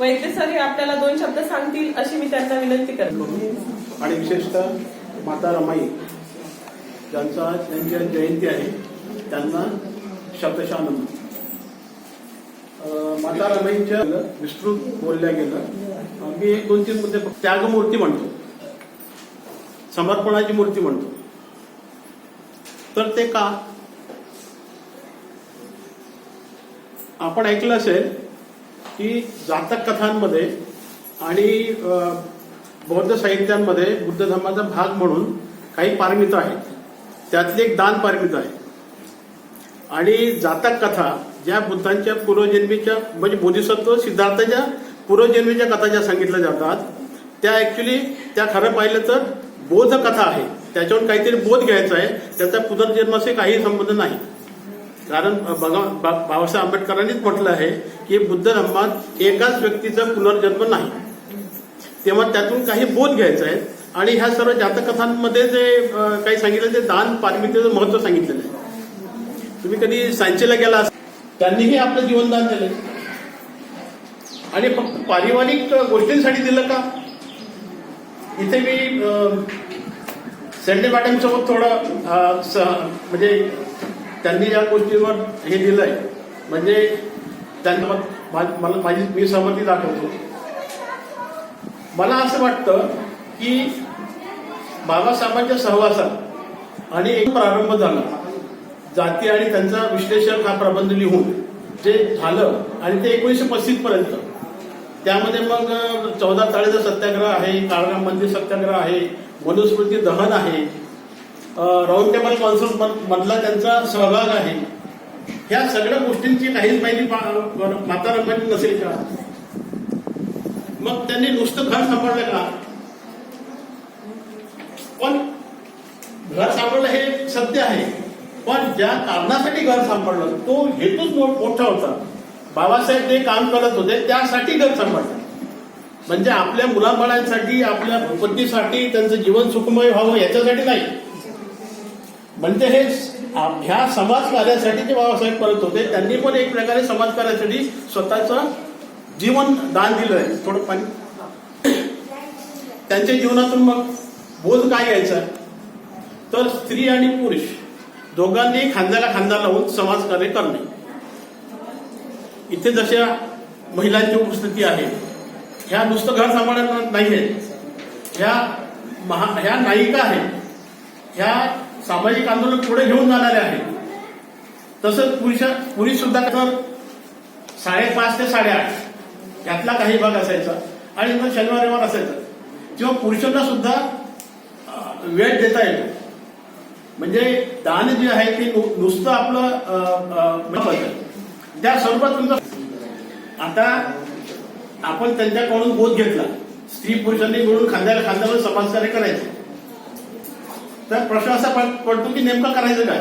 वैद्य sir हे आपल्याला दोन शब्द सांगतील अशी मी त्यांना विनंती करतो. आणि विशेषतः माता रमाई ज्यांचा त्यांची जयंती आहे त्यांना शब्दशानंद. माता रमाईंच्या विस्तृत बोलल्या गेलं मी एक दोन तीन मुद्दे त्यागमूर्ती म्हणतो. समर्पणाची मूर्ती म्हणतो. तर ते का? आपण ऐकलं असेल की जातक कथांमध्ये आणि बौद्ध साहित्यांमध्ये बुद्ध धर्माचा भाग म्हणून काही पारमितं आहेत. त्यातली एक दान पारमित आहे. आणि जातक कथा ज्या बुद्धांच्या पूर्वजन्मीच्या म्हणजे बोधिसत्व सिद्धार्थाच्या पूर्वजन्मीच्या कथा ज्या सांगितल्या जातात त्या ऍक्च्युली त्या खरं पाहिलं तर बोध कथा आहे. त्याच्यावर काहीतरी बोध घ्यायचा आहे. त्याचा पुनर्जन्माशी काही संबंध नाही. कारण बघा बा- बाबासाहेब आंबेडकरांनीच म्हटलं आहे की बुद्ध धर्मात एकाच व्यक्तीचा पुनर्जन्म नाही. तेव्हा त्यातून काही बोध घ्यायचा आहे. आणि ह्या सर्व जातकथांमध्ये जे काही सांगितलं ते दान पारमितेचं महत्त्व सांगितलेलं आहे. तुम्ही कधी सांचेला गेला त्यांनीही आपलं जीवनदान दिलं आणि फक्त पारिवारिक गोष्टींसाठी दिलं का? इथे मी सेंडे मॅडम सोबत थोडं स- म्हणजे त्यांनी या गोष्टीवर हे दिलंय. म्हणजे त्यांना मला माझी मी सहमती दाखवतो. मला असं वाटतं की बाबासाहेबांच्या सहवासात आणि एक प्रारंभ झाला. जाती आणि त्यांचा विश्लेषक हा प्रबंध लिहून जे झालं आणि ते एकोणीसशे पस्तीस पर्यंत. त्यामध्ये मग चौदा चाळीचा सत्याग्रह आहे काळगाव मंदिर सत्याग्रह आहे मनुस्मृती दहन आहे राऊंड टेबल कॉन्फरन्स मधला त्यांचा सहभाग आहे. ह्या सगळ्या गोष्टींची काहीच माहिती माता रंगाची नसेल का? मग त्यांनी नुसतं घर सांभाळलं का? पण घर सांभाळलं हे सत्य आहे. पण ज्या कारणासाठी घर सांभाळलं तो हेतूच मोठा होता. बाबासाहेब जे काम करत होते त्यासाठी घर सांभाळलं. म्हणजे आपल्या मुलाबाळांसाठी आपल्या पत्नीसाठी त्यांचं जीवन सुखमय व्हावं याच्यासाठी नाही. म्हणजे हे ह्या समाज कार्यासाठी जे बाबासाहेब करत होते त्यांनी पण एक प्रकारे समाज कार्यासाठी स्वतःचं जीवन दान दिलंय. थोडं पाणी त्यांच्या जीवनातून मग बोध काय घ्यायचा? तर स्त्री आणि पुरुष दोघांनी खांद्याला खांदा लावून समाज कार्य करणे. इथे जशा महिलांची उपस्थिती आहे ह्या नुसतं घर सांभाळणार नाही आहेत ह्या महा ह्या नायिका आहेत. ह्या सामाजिक आंदोलन पुढे घेऊन जाणारे आहेत. तसंच पुरुष पुरुष सुद्धा तर साडेपाच ते साडेआठ यातला काही भाग असायचा. आणि मग शनिवार रविवार असायचा. किंवा पुरुषांना सुद्धा वेळ देता येतो. म्हणजे दान जे आहे ते नु- नुसतं आपलं त्या स्वरूपात तुमचं आता आपण त्यांच्याकडून बोध घेतला. स्त्री पुरुषांनी मिळून खांद्याला खांद्यावर समाजकार्य करायचं. तर प्रश्न असा पडतो की नेमकं करायचं काय?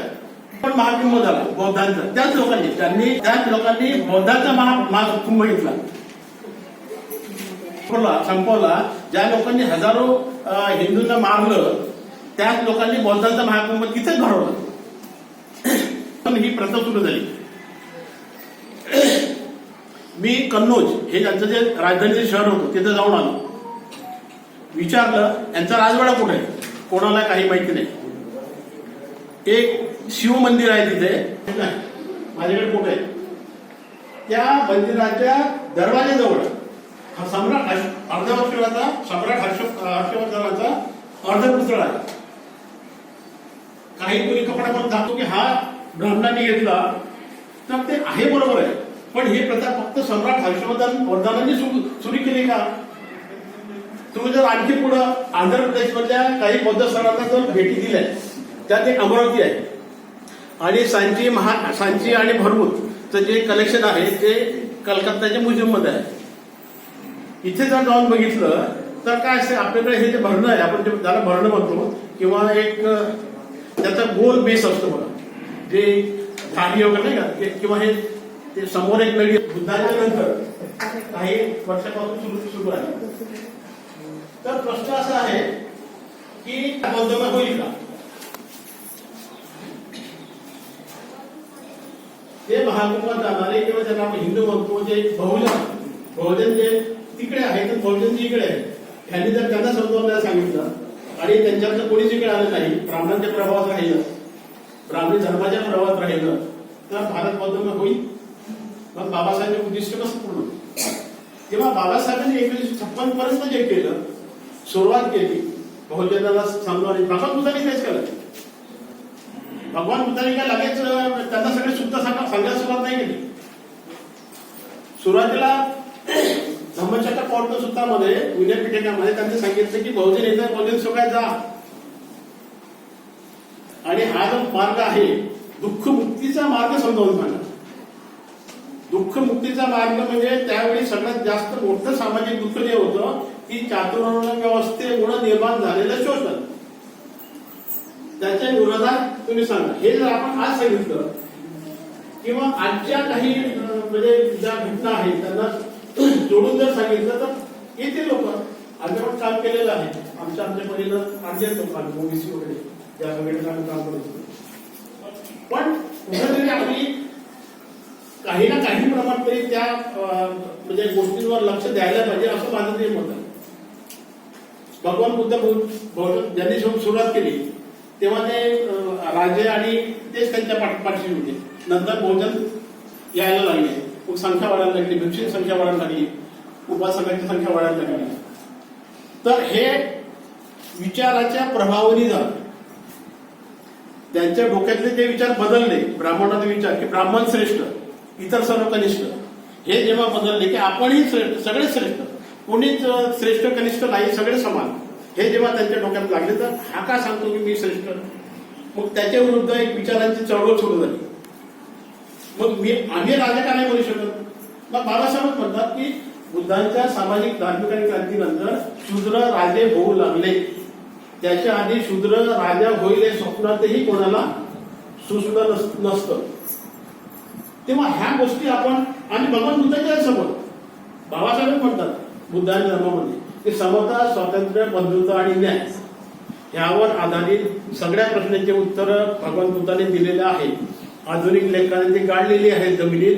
पण महाकुंभ झाला बौद्धांचा. त्याच लोकांनी त्यांनी त्याच लोकांनी बौद्धांचा महा महाकुंभ घेतला. संपवला संपवला. ज्या लोकांनी हजारो हिंदूंना मारलं त्याच लोकांनी बौद्धांचा महाकुंभ तिथेच भरवला. पण ही प्रथा सुरू झाली. मी कन्नौज हे त्यांचं जे राजधानीचे शहर होतं तिथे जाऊन आलो. विचारलं यांचा राजवाडा कुठे आहे? कोणाला काही माहिती नाही. एक शिव मंदिर आहे तिथे. माझ्याकडे कुठे आहे. त्या मंदिराच्या दरवाजाजवळ हा सम्राट हर्ष- अर्धवर्षाचा सम्राट हर्ष हर्षवर्धनाचा पुतळा आहे. काही कोणी कपडा पण दाखवतो की हा ब्राह्मणांनी घेतला तर ते आहे बरोबर आहे. पण हे प्रथा फक्त सम्राट हर्षवर्धन वर्धनांनी सुरू सुरू केली का? तुम्ही जर आणखी पुढं आंध्र प्रदेशमधल्या काही बौद्ध स्थळांना जर भेटी दिल्या त्यात एक अमरावती आहे. आणि सांची महा सांची आणि भरभूतचं जे कलेक्शन आहे ते कलकत्ताच्या म्युझियममध्ये आहे. इथे जर जाऊन बघितलं तर काय असते आपल्याकडे हे जे भरणं आहे आपण जे ज्याला भरणं म्हणतो किंवा एक त्याचा गोल बेस असतो बघा. जे धारी वगैरे नाही का किंवा हे ते समोर एक लढी बुद्धाच्या नंतर काही वर्षापासून सुरू सुरू आहे. तर प्रश्न असा आहे की बौद्धमय होईल का ते महाकुंभात जाणारे किंवा ज्यांना आपण हिंदू म्हणतो जे बहुजन बहुजन जे तिकडे आहे तर बहुजन जे इकडे आहे त्यांनी जर त्यांना समजावण्याला सांगितलं आणि त्यांच्यातलं कोणीच इकडे आलं नाही ब्राह्मणांच्या प्रभावात राहिलं ब्राह्मणी धर्माच्या प्रभावात राहिलं तर भारत बौद्ध होईल मग बाबासाहेब उद्दिष्ट कसं पूर्ण होईल? तेव्हा बाबासाहेबांनी एकोणीसशे छप्पन पर्यंत जे केलं सुरुवात केली बहुजनाला समजावणे भगवान बुद्धांनी तेच केलं. भगवान बुद्धांनी काय लगेच त्यांना सगळे शुद्ध सांगा सांगायला सुरुवात नाही केली. सुरुवातीला धम्मचक्र पौर्ण सूत्रामध्ये विद्यापीठामध्ये त्यांनी सांगितलं की बहुजन येतात बहुजन सगळ्यात जा. आणि हा जो मार्ग आहे दुःख मुक्तीचा मार्ग समजावून सांगा. दुःख मुक्तीचा मार्ग म्हणजे त्यावेळी सगळ्यात जास्त मोठं सामाजिक दुःख जे होतं की चातुर्वर्ण व्यवस्थेमुळे निर्माण झालेलं शोषण. त्याच्या विरोधात तुम्ही सांगा. हे जर आपण आज सांगितलं किंवा आजच्या काही म्हणजे ज्या घटना आहेत त्यांना जोडून जर सांगितलं तर येते लोक. आम्ही पण काम केलेलं आहे. आमच्या आमच्या परीनं आणले लोकांनी ओबीसी वगैरे. या संघटनेत आम्ही काम करत होतो. पण कुठेतरी आपली काही ना काही प्रमाणात तरी त्या म्हणजे गोष्टींवर लक्ष द्यायला पाहिजे असं माझं ते मत आहे. भगवान बुद्ध ज्यांनी सुरुवात केली तेव्हा ते राजे आणि तेच त्यांच्या पाठपाठी होते. नंतर बहुजन यायला लागले. संख्या वाढायला लागली. भिक्षित संख्या वाढायला लागली. उपासकांची संख्या वाढायला लागली. तर हे विचाराच्या प्रभावाने झालं. त्यांच्या डोक्यातले जे विचार बदलले. ब्राह्मणाचे विचार की ब्राह्मण श्रेष्ठ. इतर सर्व कनिष्ठ. हे जेव्हा बदलले की आपणही सगळे श्रेष्ठ. कोणीच श्रेष्ठ कनिष्ठ नाही सगळे समान. हे जेव्हा त्यांच्या डोक्यात लागले तर हा का सांगतो की मी श्रेष्ठ? मग त्याच्या विरुद्ध एक विचारांची चळवळ सुरू झाली. मग मी आम्ही राजा का नाही बनू शकत? मग बाबासाहेब म्हणतात की बुद्धांच्या सामाजिक धार्मिक आणि क्रांतीनंतर शूद्र राजे होऊ लागले. त्याच्या आधी शूद्र राजा होईल हे स्वप्नातही कोणाला सुचलं नस- नसतं. तेव्हा ह्या गोष्टी आपण आणि भगवान बुद्धाच्या समोर बाबासाहेब म्हणतात बुद्धाच्या धर्मामध्ये की समता स्वातंत्र्य बंधुता आणि न्याय यावर आधारित सगळ्या प्रश्नांचे उत्तर भगवान बुद्धाने दिलेले आहे आधुनिक लेखकाने ते काढलेली आहेत जमिनीत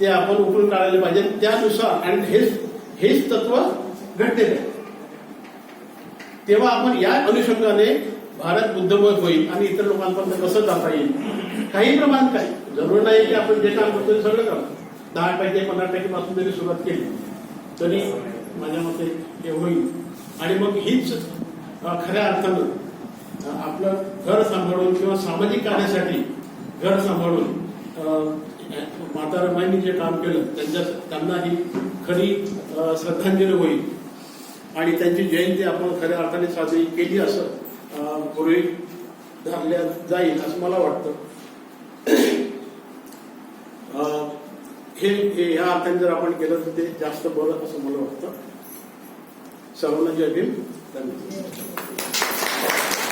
ते आपण उकळून काढायला पाहिजे. त्यानुसार आणि हेच हेच तत्व घडलेलं आहे. तेव्हा आपण या अनुषंगाने भारत बुद्धमय होईल आणि इतर लोकांपर्यंत कसं जाता येईल? काही प्रमाणात काय? जरूर नाही की आपण जे काम करतो ते सगळं करतो. दहा टक्के पंधरा टक्के पासून जरी सुरुवात केली तरी माझ्या मते हे होईल. आणि मग हीच खऱ्या अर्थानं आपलं घर सांभाळून किंवा सामाजिक कार्यासाठी घर सांभाळून अं, माता रमाईंनी जे काम केलं त्यांच्या त्यांना ही खरी श्रद्धांजली होईल. आणि त्यांची जयंती आपण खऱ्या अर्थाने साजरी केली असं पूर्वी धरल्या जाईल असं मला वाटतं. हे ह्या अर्थाने जर आपण केलं तर ते जास्त बरं असं मला वाटतं. सर्वांना जय भीम. धन्यवाद.